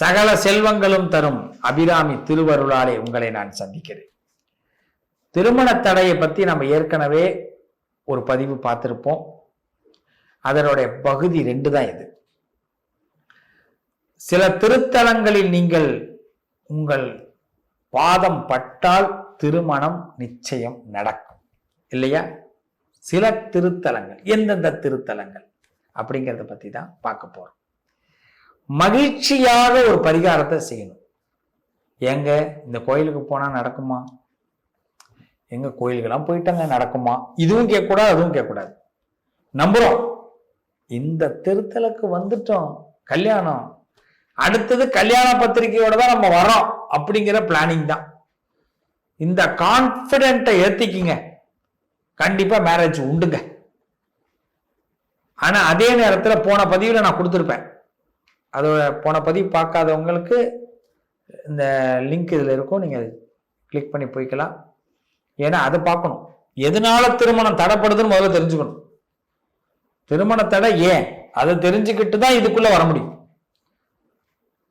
சகல செல்வங்களும் தரும் அபிராமி திருவருளாலே உங்களை நான் சந்திக்கிறேன். திருமண தடையை பற்றி நம்ம ஏற்கனவே ஒரு பதிவு பார்த்துருப்போம். அதனுடைய பகுதி ரெண்டு தான் இது. சில திருத்தலங்களில் நீங்கள் உங்கள் பாதம் பட்டால் திருமணம் நிச்சயம் நடக்கும். இல்லையா? சில திருத்தலங்கள் எந்தெந்த திருத்தலங்கள் அப்படிங்கிறத பற்றி தான் பார்க்க போகிறோம் மகிழ்ச்சியாக ஒரு பரிகாரத்தை செய்யணும். ஏங்க இந்த கோயிலுக்கு போனா நடக்குமா? எங்க கோயிலுக்கெல்லாம் போயிட்டாங்க நடக்குமா? இதுவும் கேட்கக்கூடாது அதுவும் கேட்கக்கூடாது. நம்புறோம். இந்த திருத்தலுக்கு வந்துட்டோம். கல்யாணம். அடுத்தது கல்யாண பத்திரிகையோட தான் நம்ம வரோம் அப்படிங்கிற பிளானிங் தான். இந்த கான்பிடென்ட்டை ஏத்திக்கிங்க. கண்டிப்பா மேரேஜ் உண்டுங்க. ஆனா அதே நேரத்தில் போன பதிவில் நான் கொடுத்துருப்பேன். அதோட போன பதிவு பார்க்காதவங்களுக்கு இந்த லிங்க் இதில் இருக்கும். நீங்கள் கிளிக் பண்ணி போய்க்கலாம். ஏன்னா அதை பார்க்கணும். எதனால திருமணம் தடைப்படுதுன்னு முதல்ல தெரிஞ்சுக்கணும். திருமண தடை ஏன்? அதை தெரிஞ்சுக்கிட்டு தான் இதுக்குள்ளே வர முடியும்.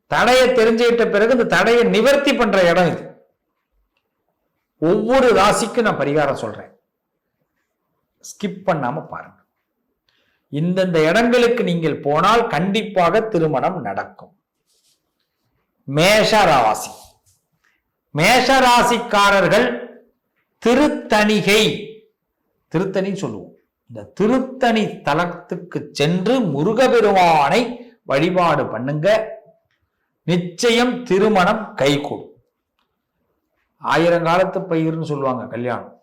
தடையை தெரிஞ்சுக்கிட்ட பிறகு இந்த தடையை நிவர்த்தி பண்ணுற இடம் இது. ஒவ்வொரு ராசிக்கும் நான் பரிகாரம் சொல்கிறேன் ஸ்கிப் பண்ணாமல் பாருங்க. இந்தந்த இடங்களுக்கு நீங்கள் போனால் கண்டிப்பாக திருமணம் நடக்கும். மேஷ ராசி மேஷ ராசிக்காரர்கள் திருத்தணிகை திருத்தணி சொல்லுவோம். இந்த திருத்தணி தலத்துக்கு சென்று முருகபெருமானை வழிபாடு பண்ணுங்க. நிச்சயம் திருமணம் கைகூடும். ஆயிரங்காலத்து பயிர்னு சொல்லுவாங்க கல்யாணம்.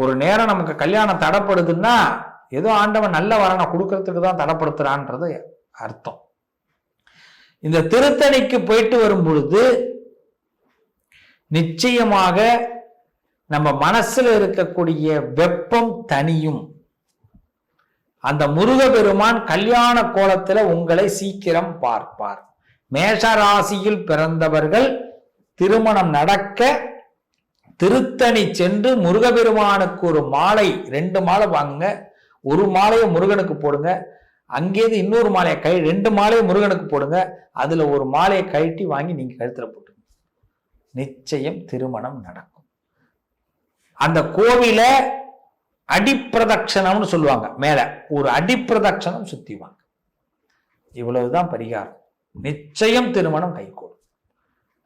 ஒரு நேரம் நமக்கு கல்யாணம் தடைப்படுதுன்னா ஏதோ ஆண்டவன் நல்ல வரனை கொடுக்கறதுக்கு தான் தடப்படுத்துறான்றது அர்த்தம். இந்த திருத்தணிக்கு போயிட்டு வரும் பொழுது நிச்சயமாக நம்ம மனசுல இருக்கக்கூடிய வெப்பம் தனியும் அந்த முருகபெருமான் கல்யாண கோலத்துல உங்களை சீக்கிரம் பார்ப்பார். மேஷ ராசியில் பிறந்தவர்கள் திருமணம் நடக்க திருத்தணி சென்று முருகபெருமானுக்கு ஒரு மாலை ரெண்டு மாலை வாங்குங்க. ஒரு மாலையை முருகனுக்கு போடுங்க. அங்கேருந்து இன்னொரு மாலையை கை ரெண்டு மாலையை முருகனுக்கு போடுங்க. அதில் ஒரு மாலையை கழட்டி வாங்கி நீங்கள் கழுத்தில் போட்டுங்க நிச்சயம் திருமணம் நடக்கும். அந்த கோவில அடிப்பிரதட்சணம்னு சொல்லுவாங்க. மேலே ஒரு அடிப்பிரதட்சணம் சுற்றிவாங்க இவ்வளவுதான் பரிகாரம். நிச்சயம் திருமணம் கைகூடும்.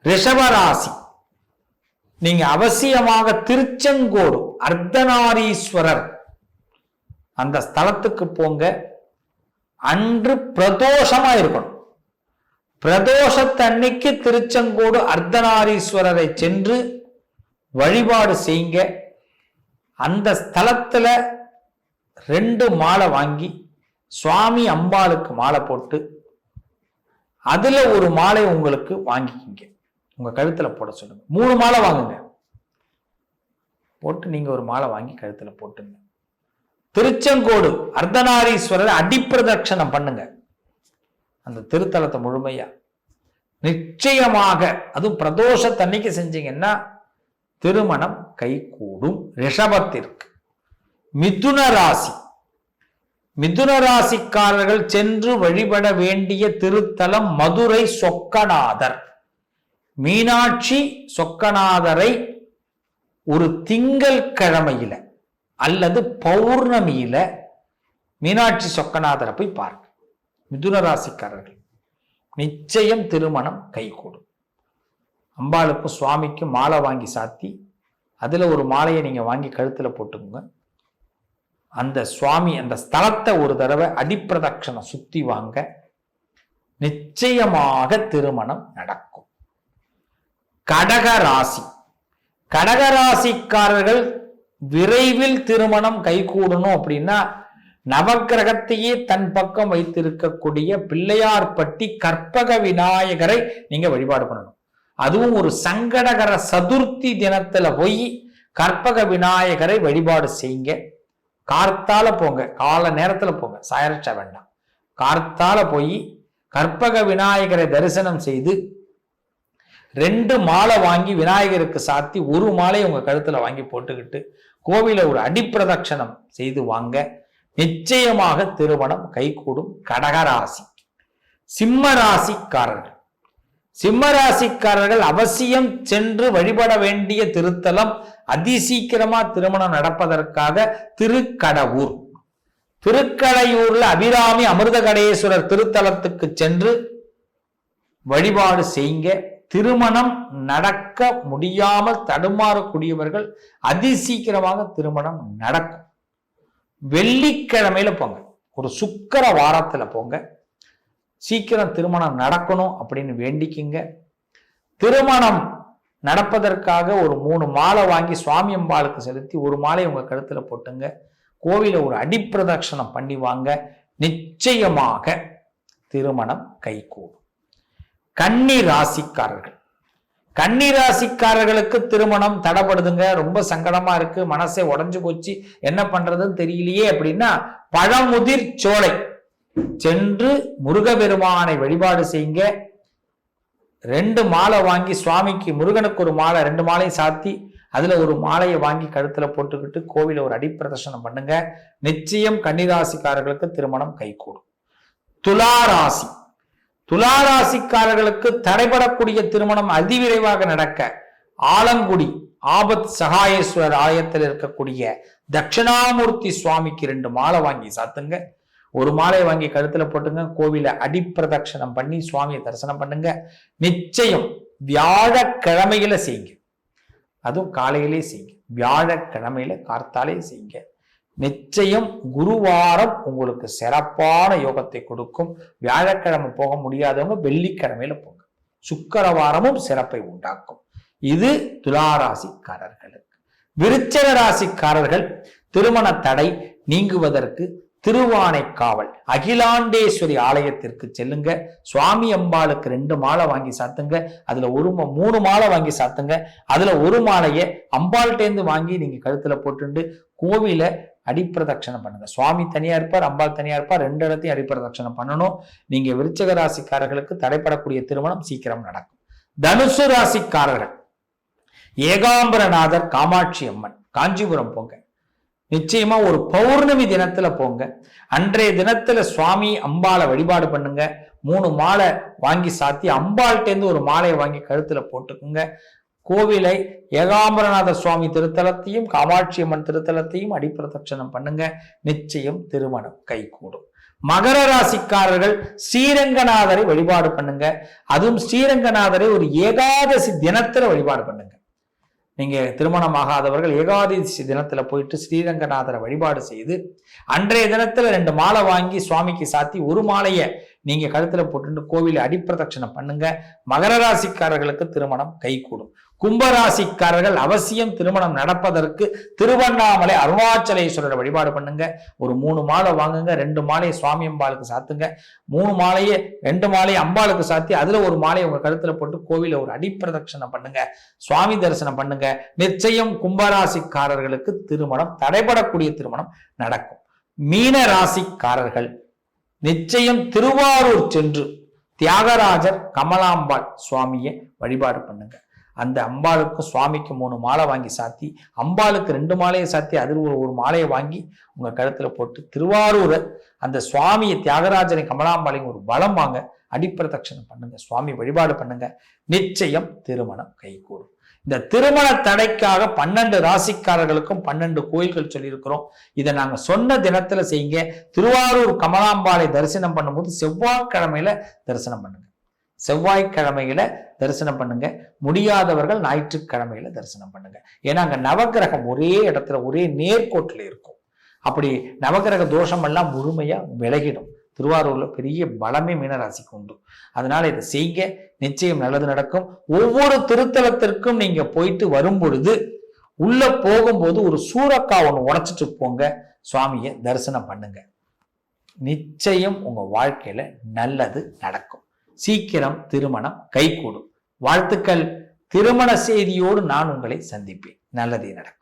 ரிஷபராசி. நீங்க அவசியமாக திருச்செங்கோடு அர்த்தநாரீஸ்வரர் அந்த ஸ்தலத்துக்கு போங்க. அன்று பிரதோஷமா இருக்கணும். பிரதோஷத்தன்னைக்கு திருச்செங்கோடு அர்த்தநாரீஸ்வரரை சென்று வழிபாடு செய்யுங்க அந்த ஸ்தலத்துல ரெண்டு மாலை வாங்கி சுவாமி அம்பாளுக்கு மாலை போட்டு அதுல ஒரு மாலை உங்களுக்கு வாங்கிக்கிங்க. உங்க கழுத்துல போட சொல்லுங்க. மூணு மாலை வாங்குங்க. போட்டு நீங்க ஒரு மாலை வாங்கி கழுத்துல போட்டுங்க. திருச்செங்கோடு அர்த்தநாரீஸ்வரர் அடிப்பிரதட்சணம் பண்ணுங்க. அந்த திருத்தலத்தை முழுமையா. நிச்சயமாக அதுவும் பிரதோஷ தன்னைக்கு செஞ்சீங்கன்னா திருமணம் கைகூடும். ரிஷபத்திற்கு. மிதுன ராசி. மிதுன ராசிக்காரர்கள் சென்று வழிபட வேண்டிய திருத்தலம் மதுரை சொக்கநாதர். மீனாட்சி சொக்கநாதரை ஒரு திங்கள் கிழமையில அல்லது பௌர்ணமியில மீனாட்சி சொக்கநாதரை போய் பாருங்க. மிதுன ராசிக்காரர்கள். நிச்சயம் திருமணம் கைகூடும். அம்பாளுக்கும் சுவாமிக்கும் மாலை வாங்கி சாத்தி அதில் ஒரு மாலையை நீங்கள் வாங்கி கழுத்தில் போட்டுக்கோங்க. அந்த சுவாமி அந்த ஸ்தலத்தை ஒரு தடவை அடிப்பிரதட்சணை சுற்றி வாங்க. நிச்சயமாக திருமணம் நடக்கும். கடக ராசி. கடக ராசிக்காரர்கள் விரைவில் திருமணம் கைகூடணும் அப்படின்னா நவக்கிரகத்தையே தன் பக்கம் வைத்திருக்கக்கூடிய பிள்ளையார்பட்டி கற்பக விநாயகரை நீங்க வழிபாடு பண்ணணும். அதுவும் ஒரு சங்கடகர சதுர்த்தி தினத்துல போய் கற்பக விநாயகரை வழிபாடு செய்யுங்க. கார்த்தால போங்க. கால நேரத்துல போங்க. சாயரட்சா வேண்டாம். கார்த்தால போய் கற்பக விநாயகரை தரிசனம் செய்து ரெண்டு மாலை வாங்கி விநாயகருக்கு சாத்தி ஒரு மாலை உங்க கழுத்துல வாங்கி போட்டுக்கிட்டு கோவில ஒரு அடிப்பிரதட்சணம் செய்து வாங்க. நிச்சயமாக திருமணம் கைகூடும் கடகராசி. சிம்ம ராசிக்காரர்கள் சிம்மராசிக்காரர்கள் அவசியம் சென்று வழிபட வேண்டிய திருத்தலம் அதிசீக்கிரமா திருமணம் நடப்பதற்காக திருக்கடவுர் திருக்கடையூர்ல அபிராமி அமிர்தகடேஸ்வரர் திருத்தலத்துக்கு சென்று வழிபாடு செய்யுங்க. திருமணம் நடக்க முடியாமல் தடுமாறக்கூடியவர்கள் அதிசீக்கிரமாக திருமணம் நடக்கும். வெள்ளிக்கிழமையில போங்க. ஒரு சுக்கர வாரத்துல போங்க. சீக்கிரம் திருமணம் நடக்கணும் அப்படின்னு வேண்டிக்கிங்க. திருமணம் நடப்பதற்காக ஒரு மூணு மாலை வாங்கி சுவாமி அம்பாளுக்கு செலுத்தி ஒரு மாலை உங்க கழுத்துல போட்டுங்க. கோவில ஒரு அடிப்பிரதட்சணம் பண்ணி வாங்க. நிச்சயமாக திருமணம் கைகூடும். கன்னி ராசிக்காரர்கள் கன்னி ராசிக்காரர்களுக்கு திருமணம் தடப்படுதுங்க. ரொம்ப சங்கடமா இருக்கு. மனசே உடஞ்சு போச்சு. என்ன பண்றதுன்னு தெரியலையே அப்படின்னா பழமுதிர் சோலை. சென்று முருகபெருமானை வழிபாடு செய்யுங்க. ரெண்டு மாலை வாங்கி சுவாமிக்கு முருகனுக்கு ஒரு மாலை ரெண்டு மாலையும் சாத்தி அதுல ஒரு மாலையை வாங்கி கழுத்துல போட்டுக்கிட்டு கோவில ஒரு அடிப்பிரதர்சனம் பண்ணுங்க. நிச்சயம் கன்னிராசிக்காரர்களுக்கு திருமணம் கைகூடும். துலா ராசி துலாராசிக்காரர்களுக்கு தடைபடக்கூடிய திருமணம் அதிவிரைவாக நடக்க ஆலங்குடி ஆபத் சகாயேஸ்வரர் ஆலயத்தில் இருக்கக்கூடிய தட்சிணாமூர்த்தி சுவாமிக்கு ரெண்டு மாலை வாங்கி சாத்துங்க. ஒரு மாலை வாங்கி கழுத்துல போட்டுங்க கோவில அடிப்பிரதட்சணம் பண்ணி சுவாமியை தரிசனம் பண்ணுங்க. நிச்சயம் வியாழக்கிழமையில செய்யுங்க. அதுவும் காலையிலே செய்யுங்க. வியாழக்கிழமையில கார்த்தாலே செய்யுங்க. நிச்சயம் குருவாரம் உங்களுக்கு சிறப்பான யோகத்தை கொடுக்கும். வியாழக்கிழமை போக முடியாதவங்க வெள்ளிக்கிழமையில போங்க. சுக்கரவாரமும் சிறப்பை உண்டாக்கும். இது துளாராசிக்காரர்களுக்கு. விருச்சக ராசிக்காரர்கள் திருமண தடை நீங்குவதற்கு திருவானைக்காவல் அகிலாண்டேஸ்வரி ஆலயத்திற்கு செல்லுங்க. சுவாமி அம்பாளுக்கு ரெண்டு மாலை வாங்கி சாத்துங்க. அதுல ஒரு மூணு மாலை வாங்கி சாத்துங்க. அதுல ஒரு மாலையை அம்பாள்கிட்டேருந்து வாங்கி நீங்க கழுத்துல போட்டுண்டு கோவில அடிப்பிரதட்சணம் பண்ணுங்க. சுவாமி தனியா இருப்பார் அம்பாள் தனியா இருப்பார் ரெண்டு இடத்தையும் அடிப்பிரதட்சணம் பண்ணணும். நீங்க விருச்சக ராசிக்காரர்களுக்கு தடைப்படக்கூடிய திருமணம் சீக்கிரம் நடக்கும். தனுசு ராசிக்காரர்கள். ஏகாம்பரநாதர் காமாட்சி அம்மன் காஞ்சிபுரம் போங்க. நிச்சயமா ஒரு பௌர்ணமி தினத்துல போங்க. அன்றைய தினத்துல சுவாமி அம்பாளை வழிபாடு பண்ணுங்க. மூணு மாலை வாங்கி சாத்தி அம்பாள்கிட்டேருந்து ஒரு மாலையை வாங்கி கழுத்துல போட்டுக்குங்க. கோவிலை ஏகாம்பரநாத சுவாமி திருத்தலத்தையும் காமாட்சி அம்மன் திருத்தலத்தையும் அடிப்பிரதட்சணம் பண்ணுங்க. நிச்சயம் திருமணம் கைகூடும். மகர ராசிக்காரர்கள் ஸ்ரீரங்கநாதரை வழிபாடு பண்ணுங்க. அதுவும் ஸ்ரீரங்கநாதரை ஒரு ஏகாதசி தினத்துல வழிபாடு பண்ணுங்க. நீங்க திருமணம் ஆகாதவர்கள் ஏகாதசி தினத்துல போயிட்டு ஸ்ரீரங்கநாதரை வழிபாடு செய்து அன்றைய தினத்துல ரெண்டு மாலை வாங்கி சுவாமிக்கு சாத்தி ஒரு மாலையை நீங்க கழுத்துல போட்டு கோவிலை அடிப்பிரதட்சணம் பண்ணுங்க. மகர ராசிக்காரர்களுக்கு திருமணம் கைகூடும். கும்பராசிக்காரர்கள் அவசியம் திருமணம் நடப்பதற்கு திருவண்ணாமலை அருணாச்சலேஸ்வரரை வழிபாடு பண்ணுங்க. ஒரு மூணு மாலை வாங்குங்க ரெண்டு மாலையை சுவாமி அம்பாளுக்கு சாத்துங்க. மூணு மாலையை ரெண்டு மாலையை அம்பாளுக்கு சாத்தி அதுல ஒரு மாலையை உங்க கழுத்துல போட்டு கோவில ஒரு அடிப்பிரதட்சணம் பண்ணுங்க. சுவாமி தரிசனம் பண்ணுங்க. நிச்சயம் கும்பராசிக்காரர்களுக்கு திருமணம் தடைபடக்கூடிய திருமணம் நடக்கும். மீன ராசிக்காரர்கள் நிச்சயம் திருவாரூர் சென்று தியாகராஜர் கமலாம்பாள் சுவாமியை வழிபாடு பண்ணுங்க. அந்த அம்பாளுக்கும் சுவாமிக்கு மூணு மாலை வாங்கி சாத்தி அம்பாளுக்கு ரெண்டு மாலையை சாத்தி அதில் ஒரு ஒரு மாலையை வாங்கி உங்கள் கழுத்தில் போட்டு திருவாரூரை அந்த சுவாமியை தியாகராஜனை கமலாம்பாளையும் ஒரு பலம் வாங்க அடிப்பிரதட்சணம் பண்ணுங்க சுவாமி வழிபாடு பண்ணுங்க. நிச்சயம் திருமணம் கைகூடும். இந்த திருமண தடைக்காக பன்னெண்டு ராசிக்காரர்களுக்கும் பன்னெண்டு கோயில்கள் சொல்லியிருக்கிறோம். இதை நாங்கள் சொன்ன தினத்தில் செய்யுங்க. திருவாரூர் கமலாம்பாளை தரிசனம் பண்ணும்போது செவ்வாய்க்கிழமையில தரிசனம் பண்ணுங்க. செவ்வாய்க்கிழமையில தரிசனம் பண்ணுங்க. முடியாதவர்கள் ஞாயிற்றுக்கிழமையில தரிசனம் பண்ணுங்க. ஏன்னா அங்க நவகிரகம் ஒரே இடத்துல ஒரே நேர்கோட்டில் இருக்கும். அப்படி நவகிரக தோஷம் எல்லாம் முழுமையா விலகிடும். திருவாரூர்ல பெரிய பலமே மீனராசிக்கு உண்டு. அதனால இதை செய்ய நிச்சயம் நல்லது நடக்கும். ஒவ்வொரு திருத்தலத்திற்கும் நீங்க போயிட்டு வரும் பொழுது உள்ள போகும்போது ஒரு சூறக்கா ஒன்று உடைச்சிட்டு போங்க. சுவாமியை தரிசனம் பண்ணுங்க. நிச்சயம் உங்க வாழ்க்கையில நல்லது நடக்கும். சீக்கிரம் திருமணம் கைகூடும். வாழ்த்துக்கள். திருமண செய்தியோடு நான் உங்களை சந்திப்பேன். நல்லதே நடக்கும்.